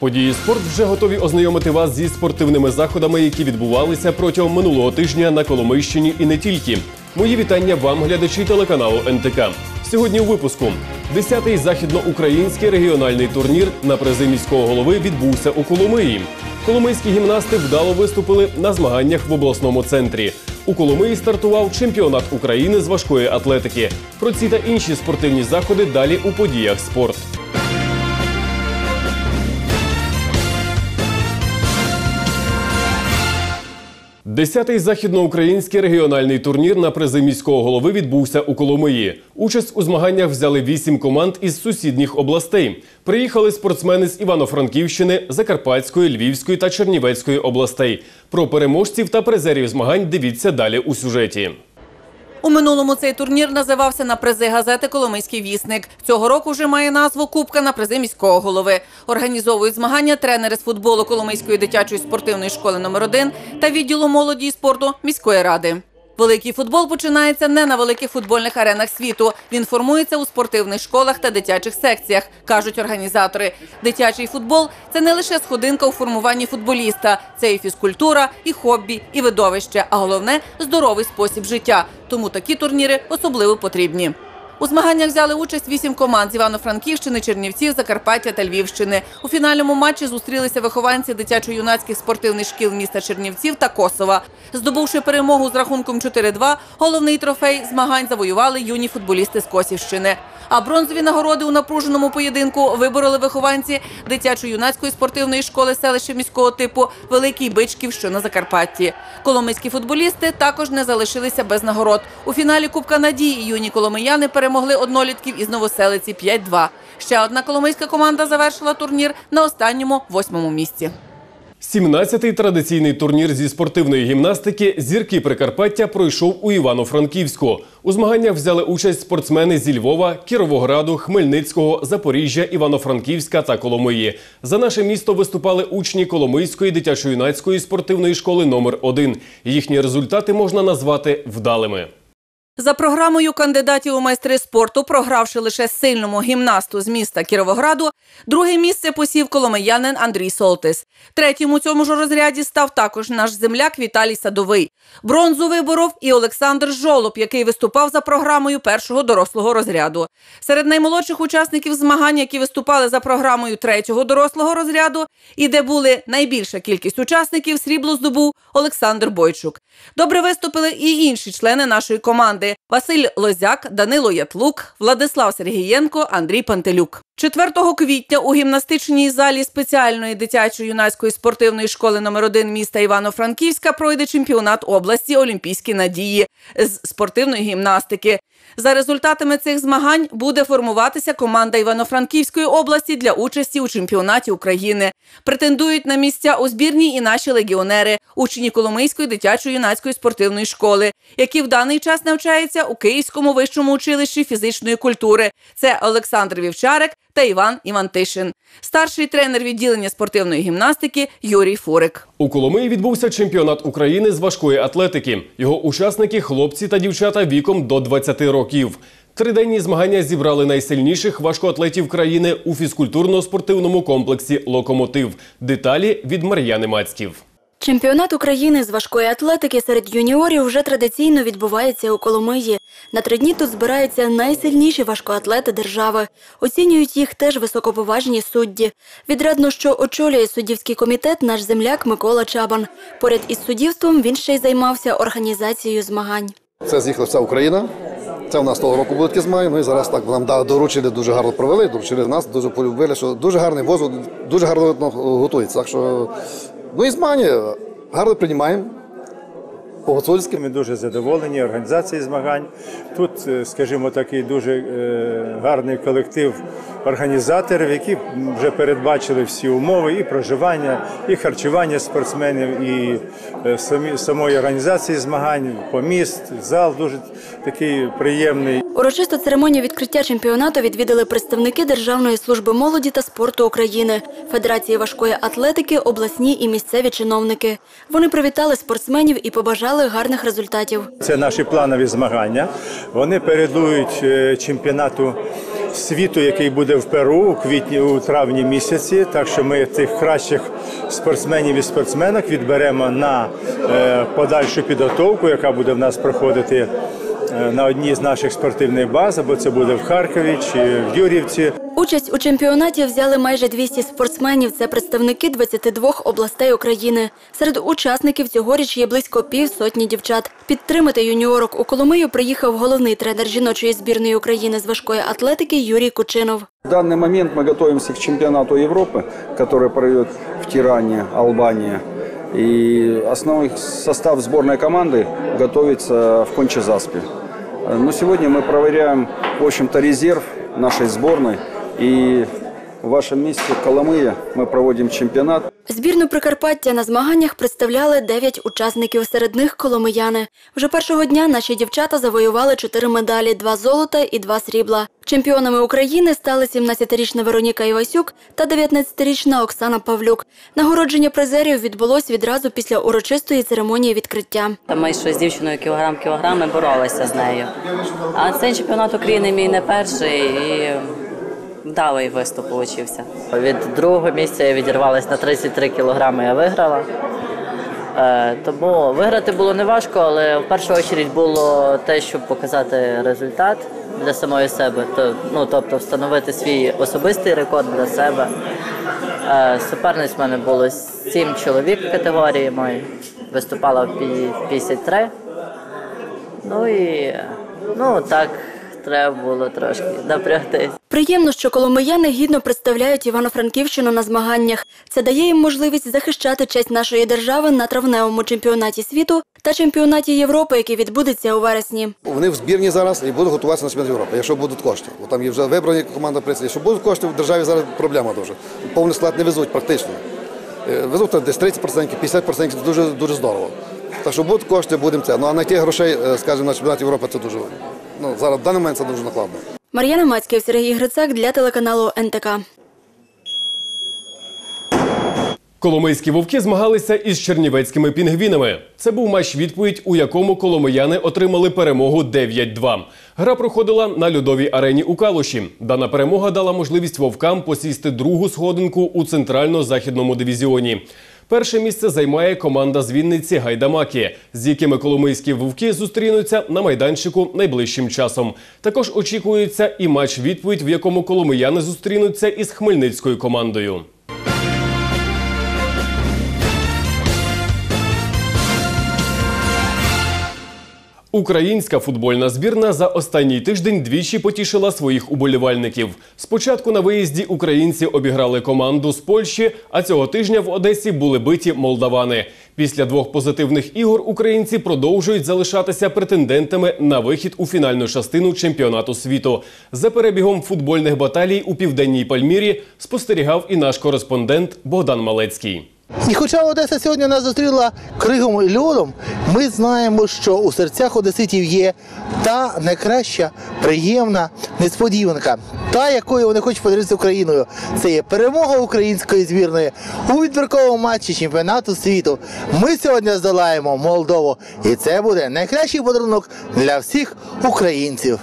Події спорт вже готові ознайомити вас зі спортивними заходами, які відбувалися протягом минулого тижня на Коломийщині і не тільки. Мої вітання вам, глядачі телеканалу НТК. Сьогодні у випуску 10-й західноукраїнський регіональний турнір на призи міського голови відбувся у Коломиї. Коломийські гімнасти вдало виступили на змаганнях в обласному центрі. У Коломиї стартував чемпіонат України з важкої атлетики. Про ці та інші спортивні заходи далі у подіях спорт. Десятий західноукраїнський регіональний турнір на призи міського голови відбувся у Коломиї. Участь у змаганнях взяли вісім команд із сусідніх областей. Приїхали спортсмени з Івано-Франківщини, Закарпатської, Львівської та Чернівецької областей. Про переможців та призерів змагань дивіться далі у сюжеті. У минулому цей турнір називався на призи газети Коломийський вісник. Цього року вже має назву Кубка на призи міського голови. Організовують змагання тренери з футболу Коломийської дитячої спортивної школи номер 1 та відділу молоді і спорту міської ради. Великий футбол починається не на великих футбольних аренах світу. Він формується у спортивних школах та дитячих секціях, кажуть організатори. Дитячий футбол це не лише сходинка у формуванні футболіста, це і фізкультура, і хобі, і видовище, а головне здоровий спосіб життя. Тому такі турніри особливо потрібні. У змаганнях взяли участь вісім команд з Івано-Франківщини, Чернівців, Закарпаття та Львівщини. У фінальному матчі зустрілися вихованці дитячо-юнацьких спортивних шкіл міста Чернівців та Косова. Здобувши перемогу з рахунком 4-2, головний трофей змагань завоювали юні футболісти з Косівщини. А бронзові нагороди у напруженому поєдинку вибороли вихованці дитячо-юнацької спортивної школи селища міського типу Великий Бичків, що на Закарпатті. Коломийські футболісти також не залишилися без нагород. У фіналі Кубка Надії юні коломияни перемогли однолітків із Новоселиці 5-2. Ще одна коломийська команда завершила турнір на останньому восьмому місці. 17-й традиційний турнір зі спортивної гімнастики Зірки Прикарпаття пройшов у Івано-Франківську. У змаганнях взяли участь спортсмени зі Львова, Кіровограду, Хмельницького, Запоріжжя, Івано-Франківська та Коломиї. За наше місто виступали учні Коломийської дитячо-юнацької спортивної школи номер 1 Їхні результати можна назвати вдалими. За програмою кандидатів у майстри спорту, програвши лише сильному гімнасту з міста Кіровограду, друге місце посів коломиянин Андрій Солтис. Третім у цьому ж розряді став також наш земляк Віталій Садовий. Бронзу виборов і Олександр Жолоб, який виступав за програмою першого дорослого розряду. Серед наймолодших учасників змагань, які виступали за програмою третього дорослого розряду, і де були найбільша кількість учасників, срібло здобув Олександр Бойчук. Добре виступили і інші члени нашої команди. Василь Лозяк, Данило Ятлук, Владислав Сергієнко, Андрій Пантелюк. 4 квітня у гімнастичній залі спеціальної дитячо-юнацької спортивної школи номер 1 міста Івано-Франківська пройде чемпіонат області Олімпійські надії з спортивної гімнастики. За результатами цих змагань буде формуватися команда Івано-Франківської області для участі у чемпіонаті України. Претендують на місця у збірній і наші легіонери, учні Коломийської дитячо-юнацької спортивної школи, які в даний час навчаються у Київському вищому училищі фізичної культури. Це Олександр Вівчарик та Іван Івантишин, старший тренер відділення спортивної гімнастики Юрій Фурик. У Коломиї відбувся чемпіонат України з важкої атлетики. Його учасники хлопці та дівчата віком до 20 років. Триденні змагання зібрали найсильніших важкоатлетів країни у фізкультурно-спортивному комплексі Локомотив. Деталі від Мар'яни Мацьків. Чемпіонат України з важкої атлетики серед юніорів вже традиційно відбувається у Коломиї. На три дні тут збираються найсильніші важкоатлети держави. Оцінюють їх теж високоповажні судді. Відрадно, що очолює суддівський комітет наш земляк Микола Чабан. Поряд із суддівством він ще й займався організацією змагань. Це з'їхала вся Україна. Це у нас того року були такі змагання. Ну і зараз так нам доручили, дуже гарно провели, доручили нас, дуже полюбили, що дуже гарний воз, дуже гарно готується. Так що, ну змагання гарно приймаємо. По-гуцульськи. Ми дуже задоволені організацією змагань. Тут, е, скажімо, такий дуже е, гарний колектив організаторів, які вже передбачили всі умови і проживання, і харчування спортсменів, і е, самої організації змагань, поміст, зал дуже такий приємний. Урочисту церемонію відкриття чемпіонату відвідали представники Державної служби молоді та спорту України, Федерації важкої атлетики, обласні і місцеві чиновники. Вони привітали спортсменів і побажали гарних результатів. Це наші планові змагання. Вони передують е, чемпіонату світу, який буде в Перу у квітні, у травні місяці. Так що ми тих кращих спортсменів і спортсменок відберемо на е, подальшу підготовку, яка буде в нас проходити е, на одній з наших спортивних баз, або це буде в Харкові чи в Юрівці. Участь у чемпіонаті взяли майже 200 спортсменів. Це представники 22 областей України. Серед учасників цьогоріч є близько півсотні дівчат. Підтримати юніорок у Коломию приїхав головний тренер жіночої збірної України з важкої атлетики Юрій Кучинов. В данный момент мы готовимся к чемпионату Европы, который пройдет в Тиране, Албания. И основной состав сборной команды готовится в Кончезаспе. Но сегодня мы проверяем, в общем-то, резерв нашей сборной. И в вашем месте, в Коломые, мы проводим чемпионат. Збірну Прикарпаття на змаганнях представляли 9 учасників, серед них коломияни. Вже першого дня наші дівчата завоювали 4 медалі – 2 золота і 2 срібла. Чемпіонами України стали 17-річна Вероніка Івасюк та 19-річна Оксана Павлюк. Нагородження призерів відбулось відразу після урочистої церемонії відкриття. Та ми що з дівчиною кілограм-кілограм боролися з нею. А цей чемпіонат України мій не перший і вдалий виступ получився. Від другого місця я відірвалася на 33 кілограми, я виграла. Е, Тому виграти було не важко, але в першу чергу було те, щоб показати результат для самої себе, ну, тобто встановити свій особистий рекорд для себе. Е, Суперниць в мене було сім чоловік категорії моїй. Виступала в 53. Ну і ну так, треба було трошки напрягтись. Приємно, що коломияни гідно представляють Івано-Франківщину на змаганнях. Це дає їм можливість захищати честь нашої держави на травневому чемпіонаті світу та чемпіонаті Європи, який відбудеться у вересні. Вони в збірні зараз і будуть готуватися на чемпіонат Європи, якщо будуть кошти. Бо там є вже вибрані команда прицілі. Якщо будуть кошти, в державі зараз проблема дуже. Повний склад не везуть практично. Е, Везуть там десь 30%, 50% це дуже, дуже здорово. Так що будуть кошти, будемо це. Ну а знайти грошей, е, скажімо, на чемпіонат Європи це дуже. Ну, зараз в даний момент це дуже накладно. Мар'яна Мацьків, Сергій Грицак для телеканалу НТК. Коломийські вовки змагалися із чернівецькими пінгвінами. Це був матч відповідь, у якому коломияни отримали перемогу 9-2. Гра проходила на льодовій арені у Калуші. Дана перемога дала можливість вовкам посісти другу сходинку у центрально-західному дивізіоні. Перше місце займає команда з Вінниці Гайдамаки, з якими коломийські вовки зустрінуться на майданчику найближчим часом. Також очікується і матч відповідь, в якому коломияни зустрінуться із хмельницькою командою. Українська футбольна збірна за останній тиждень двічі потішила своїх уболівальників. Спочатку на виїзді українці обіграли команду з Польщі, а цього тижня в Одесі були биті молдавани. Після двох позитивних ігор українці продовжують залишатися претендентами на вихід у фінальну частину чемпіонату світу. За перебігом футбольних баталій у південній Пальмірі спостерігав і наш кореспондент Богдан Малецький. І хоча Одеса сьогодні нас зустріла кригом і льодом, ми знаємо, що у серцях одеситів є та найкраща, приємна несподіванка, та якою вони хочуть поділитися Україною. Це є перемога української збірної у відбірковому матчі чемпіонату світу. Ми сьогодні здолаємо Молдову, і це буде найкращий подарунок для всіх українців.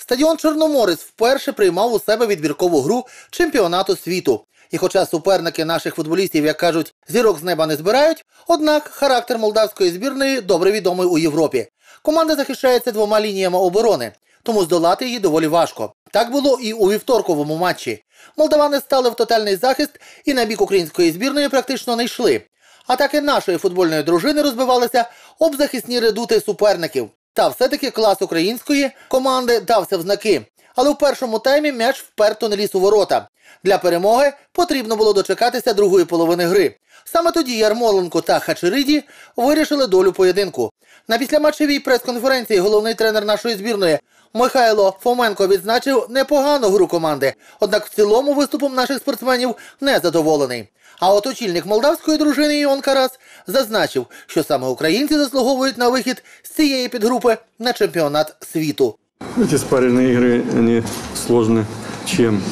Стадіон Чорноморець вперше приймав у себе відбіркову гру чемпіонату світу. І хоча суперники наших футболістів, як кажуть, зірок з неба не збирають, однак характер молдавської збірної добре відомий у Європі. Команда захищається двома лініями оборони, тому здолати її доволі важко. Так було і у вівторковому матчі. Молдавани стали в тотальний захист і на бік української збірної практично не йшли. Атаки нашої футбольної дружини розбивалися об захисні редути суперників. Та все-таки клас української команди дався в знаки. Але у першому таймі м'яч вперто не ліз у ворота. Для перемоги потрібно було дочекатися другої половини гри. Саме тоді Ярмоленко та Хачериді вирішили долю поєдинку. На післяматчевій прес-конференції головний тренер нашої збірної Михайло Фоменко відзначив непогану гру команди, однак в цілому виступом наших спортсменів не задоволений. А от очільник молдавської дружини Іон Карас зазначив, що саме українці заслуговують на вихід з цієї підгрупи на чемпіонат світу. Эти спаренные игры, они сложны чем?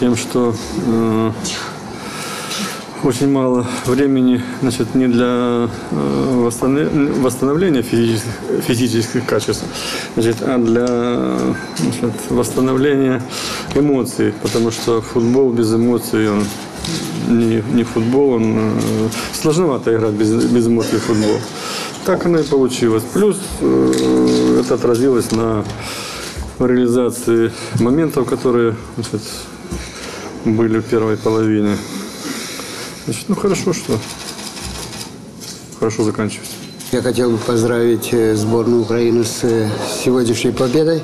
Тем, что э, очень мало времени значит, не для э, восстановления физических, физических качеств, значит, а для значит, восстановления эмоций, потому что футбол без эмоций, он не, не футбол, он э, сложновато играть без, без эмоций футбол. Так оно и получилось. Плюс э, это отразилось на реализации моментов, которые значит, были в первой половине. Значит, ну хорошо, что хорошо заканчивается. Я хотел бы поздравить э, сборную Украины с э, сегодняшней победой.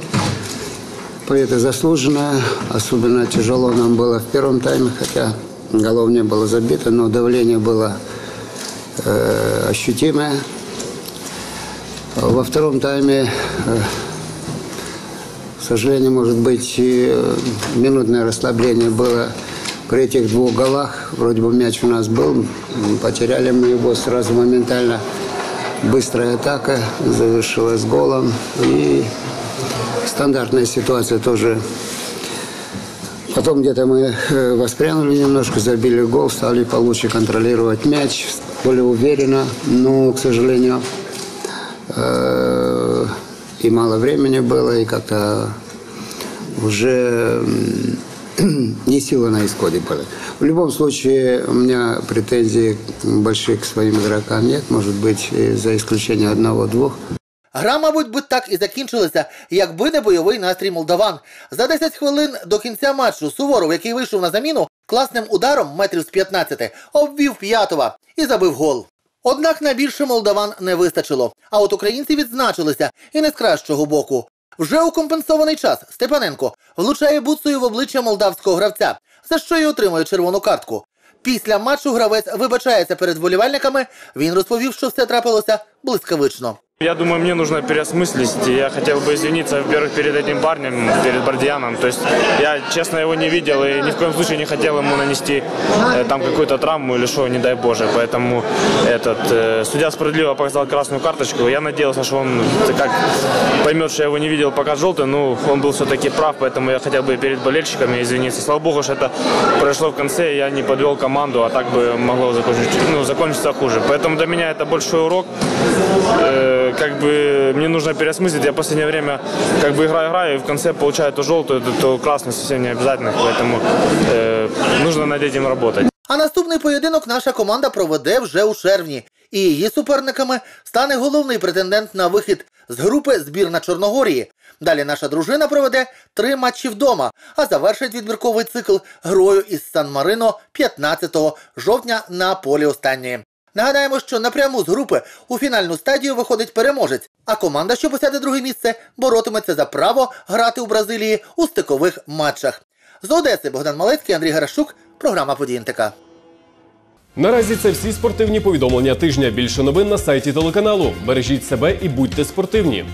Победа заслуженная. Особенно тяжело нам было в первом тайме, хотя голов не было забито, но давление было э, ощутимое. Во втором тайме, э, сожалению, может быть, э, минутное расслабление было при этих двух голах. Вроде бы мяч у нас был, потеряли мы его сразу моментально. Быстрая атака завершилась голом. И стандартная ситуация тоже. Потом где-то мы э, воспрянули немножко, забили гол, стали получше контролировать мяч, более уверенно. Но, к сожалению, э, и мало времени было, и как-то уже м, не сила на исходе были. В любом случае, у меня претензий больших к своим игрокам нет, может быть, э, за исключением одного-двух. Гра, мабуть, би так і закінчилася, якби не бойовий настрій молдаван. За 10 хвилин до кінця матчу Суворов, який вийшов на заміну, класним ударом метрів з 15 обвів П'ятова і забив гол. Однак на більше молдаван не вистачило. А от українці відзначилися і не з кращого боку. Вже у компенсований час Степаненко влучає буцею в обличчя молдавського гравця, за що й отримує червону картку. Після матчу гравець вибачається перед вболівальниками. Він розповів, що все трапилося блискавично. Я думаю, мне нужно переосмыслить. Я хотел бы извиниться, во-первых, перед этим парнем, перед Бардианом. То есть я, честно, его не видел и ни в коем случае не хотел ему нанести э, там какую-то травму или что, не дай Боже. Поэтому этот, э, судья справедливо показал красную карточку. Я надеялся, что он как поймет, что я его не видел пока желтый. Ну, он был все-таки прав, поэтому я хотел бы перед болельщиками извиниться. Слава Богу, что это произошло в конце, я не подвел команду, а так бы могло закончиться, ну, закончиться хуже. Поэтому для меня это большой урок. Э, как бы мне нужно переосмыслить. Я в последнее время как бы играю, играю, и в конце получаю то желтую, то, то красную совсем не обязательно. Поэтому э, нужно над этим работать. А наступний поєдинок наша команда проведе вже у червні. І її суперниками стане головний претендент на вихід з групи збірна Чорногорії. Далі наша дружина проведе три матчі вдома, а завершить відбірковий цикл грою із Сан-Марино 15 жовтня на полі останньої. Нагадаємо, що напряму з групи у фінальну стадію виходить переможець, а команда, що посяде друге місце, боротиметься за право грати у Бразилії у стикових матчах. З Одеси Богдан Малецький, Андрій Гарашук, програма «Події НТК». Наразі це всі спортивні повідомлення тижня. Більше новин на сайті телеканалу. Бережіть себе і будьте спортивні.